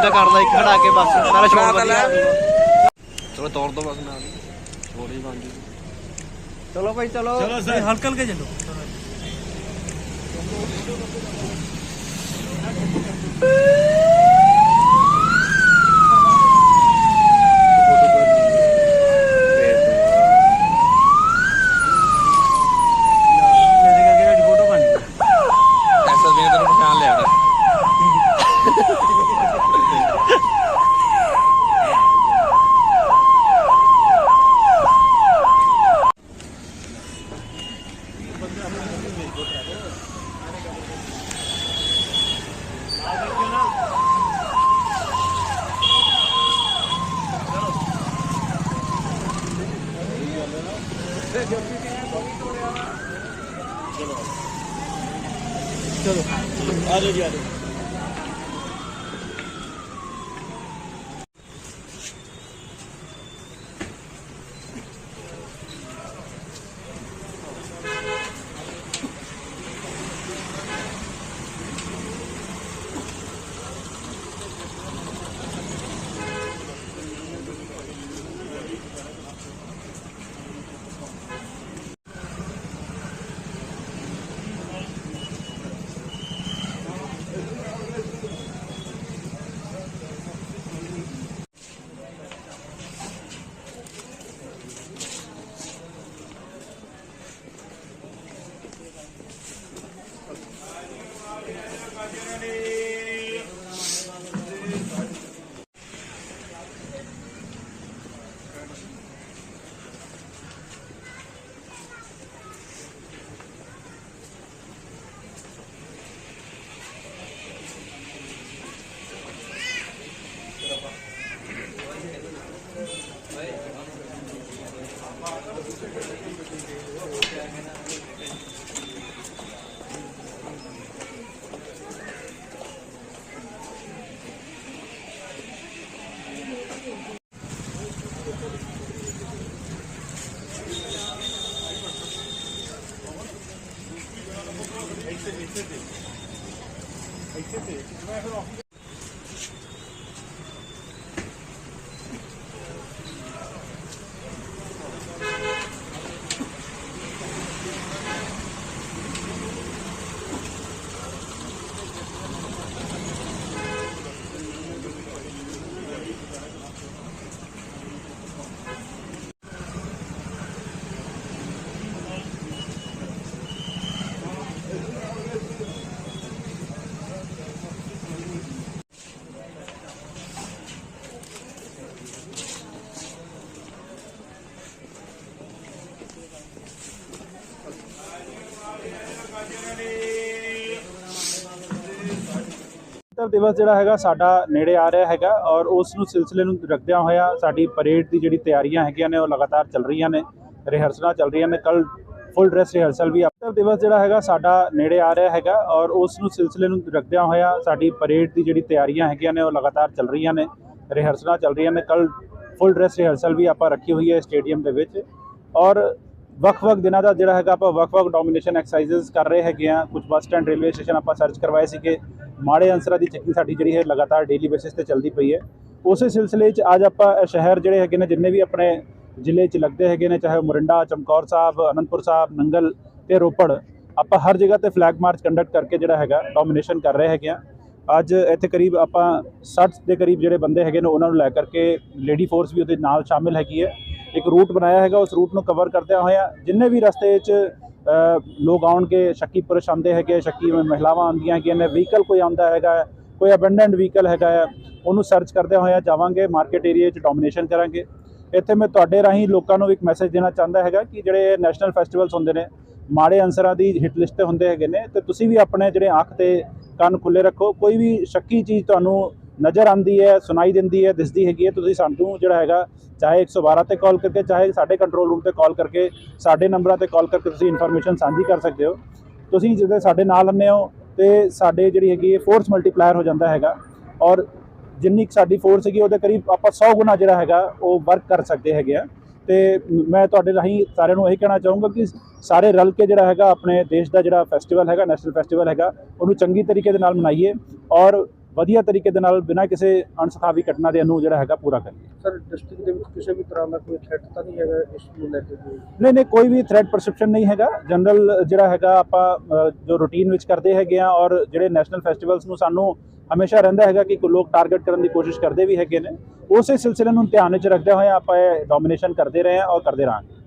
ਉਹੀ ਤਾਂ ਕਰਦਾ ਇੱਕ ਖੜਾ ਕੇ ਬਸ ਸ਼ੋਰ ਤਾਂ ਵਧੀਆ। ਚਲੋ ਤੋੜ ਦੋ ਬਸ ਨਾਲ ਛੋੜੀ ਬਣ ਜੂ ਚਲੋ ਭਾਈ ਚਲੋ। ਹਲਕਾ ਹਲਕਾ ਚੱਲੋ ਕਰਕੇ ਤੁਹਾਡੀ ਫੋਟੋ ਬਣ ਗਈ ਐਸਐਸਬੀ ਨੇ ਤੈਨੂੰ ਪਛਾਣ ਲਿਆ ਨਾ ਆ ਜਾਓ ਜੀ ਆ ਜਾਓ। এক্সেতে এক্সেতে এক্সেতে এখন অফিস ਗਣਤੰਤਰ ਦਿਵਸ ਜਿਹੜਾ ਹੈਗਾ ਸਾਡਾ ਨੇੜੇ ਆ ਰਿਹਾ ਹੈਗਾ ਔਰ ਉਸ ਨੂੰ ਸਿਲਸਿਲੇ ਨੂੰ ਰੱਖਦਿਆਂ ਹੋਇਆ ਸਾਡੀ ਪਰੇਡ ਦੀ ਜਿਹੜੀ ਤਿਆਰੀਆਂ ਹੈਗੀਆਂ ਨੇ ਉਹ ਲਗਾਤਾਰ ਚੱਲ ਰਹੀਆਂ ਨੇ, ਰਿਹਰਸਲਾਂ ਚੱਲ ਰਹੀਆਂ ਨੇ, ਕੱਲ ਫੁੱਲ ਡਰੈਸ ਰਿਹਰਸਲ ਵੀ ਗਣਤੰਤਰ ਦਿਵਸ ਜਿਹੜਾ ਹੈਗਾ ਸਾਡਾ ਨੇੜੇ ਆ ਰਿਹਾ ਹੈਗਾ ਔਰ ਉਸ ਨੂੰ ਸਿਲਸਿਲੇ ਨੂੰ ਰੱਖਦਿਆਂ ਹੋਇਆ ਸਾਡੀ ਪਰੇਡ ਦੀ ਜਿਹੜੀ ਤਿਆਰੀਆਂ ਹੈਗੀਆਂ ਨੇ ਉਹ ਲਗਾਤਾਰ ਚੱਲ ਰਹੀਆਂ ਨੇ, ਰਿਹਰਸਲਾਂ ਚੱਲ ਰਹੀਆਂ ਨੇ, ਕੱਲ ਫੁੱਲ ਡਰੈਸ ਰਿਹਰਸਲ ਵੀ ਆਪਾਂ ਰੱਖੀ ਹੋਈ ਹੈ ਸਟੇਡੀਅਮ ਦੇ ਵਿੱਚ ਔਰ ਵੱਖ-ਵੱਖ ਦਿਨਾਂ ਦਾ ਜਿਹੜਾ ਹੈਗਾ ਆਪਾਂ ਵੱਖ-ਵੱਖ ਡੋਮੀਨੇਸ਼ਨ ਐਕਸਰਸਾਈਜ਼ਸ ਕਰ ਰਹੇ ਹੈਗੇ ਆ ਕੁਝ ਬੱਸ ਸਟੈਂਡ ਰੇਲਵੇ ਸਟੇਸ਼ਨ ਆਪਾਂ ਸਰਚ ਕਰਵਾਏ ਸੀਗੇ ਮਾੜੇ ਅੰਸਰਾਂ ਦੀ ਚੈਕਿੰਗ ਸਾਡੀ ਜਿਹੜੀ ਹੈ ਲਗਾਤਾਰ ਡੇਲੀ ਬੇਸਿਸ ਤੇ ਚੱਲਦੀ ਪਈ ਹੈ। ਉਸੇ ਸਿਲਸਿਲੇ 'ਚ ਅੱਜ ਆਪਾਂ ਸ਼ਹਿਰ ਜਿਹੜੇ ਹੈਗੇ ਨੇ, ਜਿੰਨੇ ਵੀ ਆਪਣੇ ਜ਼ਿਲ੍ਹੇ 'ਚ ਲੱਗਦੇ ਹੈਗੇ ਨੇ, ਚਾਹੇ ਉਹ ਮੋਰਿੰਡਾ, ਚਮਕੌਰ ਸਾਹਿਬ, ਅਨੰਦਪੁਰ ਸਾਹਿਬ, ਨੰਗਲ ਤੇ ਰੋਪੜ, ਆਪਾਂ ਹਰ ਜਗ੍ਹਾ ਤੇ ਫਲੈਗ ਮਾਰਚ ਕੰਡਕਟ ਕਰਕੇ ਜਿਹੜਾ ਹੈਗਾ ਡੋਮੀਨੇਸ਼ਨ ਕਰ ਰਹੇ ਹੈਗੇ ਆ। ਅੱਜ ਇੱਥੇ ਕਰੀਬ ਆਪਾਂ 60 ਦੇ ਕਰੀਬ ਜਿਹੜੇ ਬੰਦੇ ਹੈਗੇ ਨੇ, ਉਹਨਾਂ ਨੂੰ ਲੈ ਕਰਕੇ ਲੇਡੀ ਫੋਰਸ ਵੀ ਉਹਦੇ ਨਾਲ ਸ਼ਾਮਿਲ ਹੈਗੀ ਹੈ। ਇੱਕ ਰੂਟ ਬਣਾਇਆ ਹੈਗਾ, ਉਸ ਰੂਟ ਨੂੰ ਕਵਰ ਕਰਦਿਆਂ ਹੋਇਆਂ ਜਿੰਨੇ ਵੀ ਰਸਤੇ 'ਚ ਲੋਕ ਆਉਣਗੇ ਸ਼ੱਕੀ ਪੁਰਸ਼ ਆਉਂਦੇ ਹੈਗੇ ਸ਼ੱਕੀ ਮਹਿਲਾਵਾਂ ਆਉਂਦੀਆਂ ਹੈਗੀਆਂ ਨੇ ਵਹੀਕਲ ਕੋਈ ਆਉਂਦਾ ਹੈਗਾ ਕੋਈ ਅਬੈਂਡਨਡ ਵਹੀਕਲ ਹੈਗਾ ਹੈ, ਉਹਨੂੰ ਸਰਚ ਕਰਦਿਆਂ ਹੋਇਆਂ ਜਾਵਾਂਗੇ ਮਾਰਕੀਟ ਏਰੀਆ 'ਚ ਡੋਮੀਨੇਸ਼ਨ ਕਰਾਂਗੇ। ਇੱਥੇ ਮੈਂ ਤੁਹਾਡੇ ਰਾਹੀਂ ਲੋਕਾਂ ਨੂੰ ਇੱਕ ਮੈਸੇਜ ਦੇਣਾ ਚਾਹੁੰਦਾ ਹੈਗਾ ਕਿ ਜਿਹੜੇ ਨੈਸ਼ਨਲ ਫੈਸਟੀਵਲਸ ਹੁੰਦੇ ਨੇ ਮਾੜੇ ਅਨਸਰਾਂ ਦੀ ਹਿੱਟ ਲਿਸਟ ਤੇ ਹੁੰਦੇ ਹੈਗੇ ਨੇ ਤੇ ਤੁਸੀਂ ਵੀ ਆਪਣੇ ਜਿਹੜੇ ਅੱਖ ਤੇ ਕੰਨ ਖੁੱਲੇ ਰੱਖੋ ਕੋਈ ਵੀ ਸ਼ੱਕੀ ਚੀਜ਼ ਤੁਹਾਨੂੰ ਨਜ਼ਰ ਆਂਦੀ ਹੈ, ਸੁਣਾਈ ਦਿੰਦੀ ਹੈ, ਦਿਸਦੀ ਹੈਗੀ ਹੈ। ਤੁਸੀਂ ਸਾਨੂੰ ਜਿਹੜਾ ਹੈਗਾ, ਚਾਹੇ 112 ਤੇ ਕਾਲ ਕਰਕੇ, ਚਾਹੇ ਸਾਡੇ ਕੰਟਰੋਲ ਰੂਮ ਤੇ ਕਾਲ ਕਰਕੇ, ਸਾਡੇ ਨੰਬਰਾਂ ਤੇ ਕਾਲ ਕਰਕੇ ਤੁਸੀਂ ਇਨਫੋਰਮੇਸ਼ਨ ਸਾਂਝੀ ਕਰ ਸਕਦੇ ਹੋ। ਤੁਸੀਂ ਜਦੋਂ ਸਾਡੇ ਨਾਲ ਹੁੰਦੇ ਹੋ ਤੇ ਸਾਡੇ ਜਿਹੜੀ ਹੈਗੀ ਹੈ ਫੋਰਸ ਮਲਟੀਪਲਾਇਰ ਹੋ ਜਾਂਦਾ ਹੈਗਾ। ਔਰ ਜਿੰਨੀ ਕੁ ਸਾਡੀ ਫੋਰਸ ਹੈਗੀ, ਉਹਦੇ ਕਰੀਬ ਆਪਾਂ 100 ਗੁਣਾ ਜਿਹੜਾ ਹੈਗਾ, ਉਹ ਵਰਕ ਕਰ ਸਕਦੇ ਹੈਗੇ ਆ। ਤੇ ਮੈਂ ਤੁਹਾਡੇ ਰਾਹੀਂ ਸਾਰਿਆਂ ਨੂੰ ਇਹ ਕਹਿਣਾ ਚਾਹੂੰਗਾ ਕਿ ਸਾਰੇ ਰਲ ਕੇ ਜਿਹੜਾ ਹੈਗਾ, ਆਪਣੇ ਦੇਸ਼ ਦਾ ਜਿਹੜਾ ਫੈਸਟੀਵਲ ਹੈਗਾ ਨੈਸ਼ਨਲ ਫੈਸਟੀਵਲ ਹੈਗਾ, ਉਹਨੂੰ ਚੰਗੀ ਤਰੀਕੇ ਦੇ ਨਾਲ ਮਨਾਈਏ। ਔਰ ਵਧੀਆ ਤਰੀਕੇ ਦੇ ਨਾਲ ਬਿਨਾਂ ਕਿਸੇ ਅਣਸਖਾਵੀ ਘਟਨਾ ਦੇ ਨੂੰ ਜਿਹੜਾ ਹੈਗਾ ਪੂਰਾ ਕਰੀਏ ਸਰ ਡਿਸਟ੍ਰਿਕਟ ਦੇ ਵਿੱਚ ਕਿਸੇ ਵੀ ਤਰ੍ਹਾਂ ਦਾ ਕੋਈ ਥ੍ਰੈਟ ਤਾਂ ਨਹੀਂ ਹੈਗਾ ਇਸ ਨੂੰ ਲੈ ਕੇ ਨਹੀਂ ਨਹੀਂ ਕੋਈ ਵੀ ਥ੍ਰੈਟ ਪਰਸੈਪਸ਼ਨ ਨਹੀਂ ਹੈਗਾ। ਜਨਰਲ ਜਿਹੜਾ ਹੈਗਾ ਆਪਾਂ ਜੋ ਰੂਟੀਨ ਵਿੱਚ ਕਰਦੇ ਹੈਗੇ ਆ ਔਰ ਜਿਹੜੇ ਨੈਸ਼ਨਲ ਫੈਸਟੀਵਲਸ ਨੂੰ ਸਾਨੂੰ ਹਮੇਸ਼ਾ ਰਹਿੰਦਾ ਹੈਗਾ ਕਿ ਕੋਈ ਲੋਕ ਟਾਰਗੇਟ ਕਰਨ ਦੀ ਕੋਸ਼ਿਸ਼ ਕਰਦੇ ਵੀ ਹੈਗੇ ਨੇ ਉਸੇ ਸਿਲਸਿਲੇ ਨੂੰ ਧਿਆਨ ਵਿੱਚ ਰੱਖਦੇ ਹੋਏ ਆਪਾਂ ਇਹ ਡੋਮੀਨੇਸ਼ਨ ਕਰਦੇ ਰਹੇ ਹਾਂ ਔਰ ਕਰਦੇ ਰਹਾਂਗੇ।